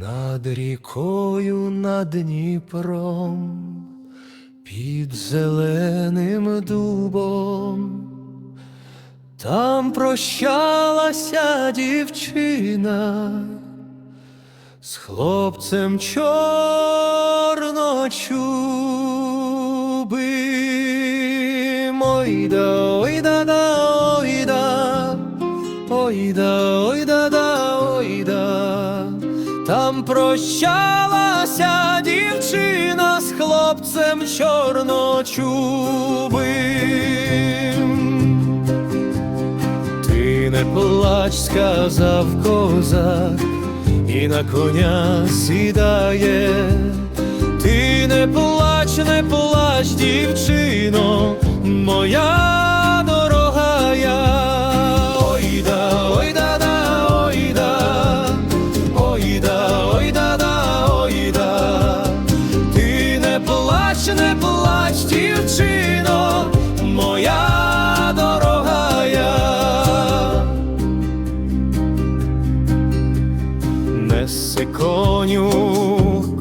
Над рікою, над Дніпром, під зеленим дубом, там прощалася дівчина з хлопцем чорночубим. Ой да, ой да да, ой да, Там прощалася дівчина з хлопцем чорночубим. Ти не плач, сказав козак, і на коня сідає. Ти не плач, не плач, дівчино, моя Неси коню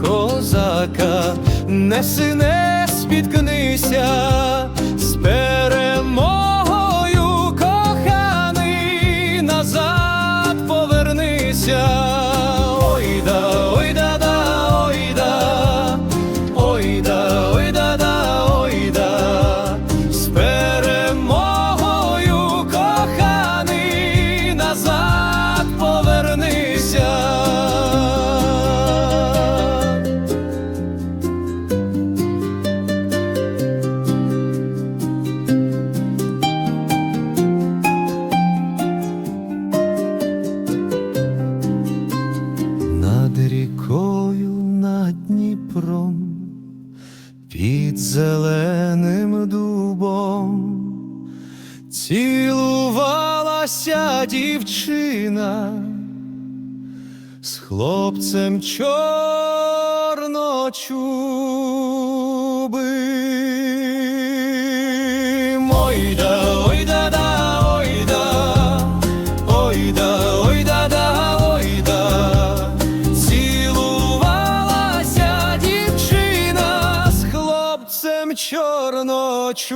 козака, неси не спіткнися з перемогою, коханий, назад повернися. Ой да, ой да да, ой да, ой да, ой да коханий, назад рікою над Дніпром, під зеленим дубом цілувалася дівчина з хлопцем чорночубим. да. чорночуби.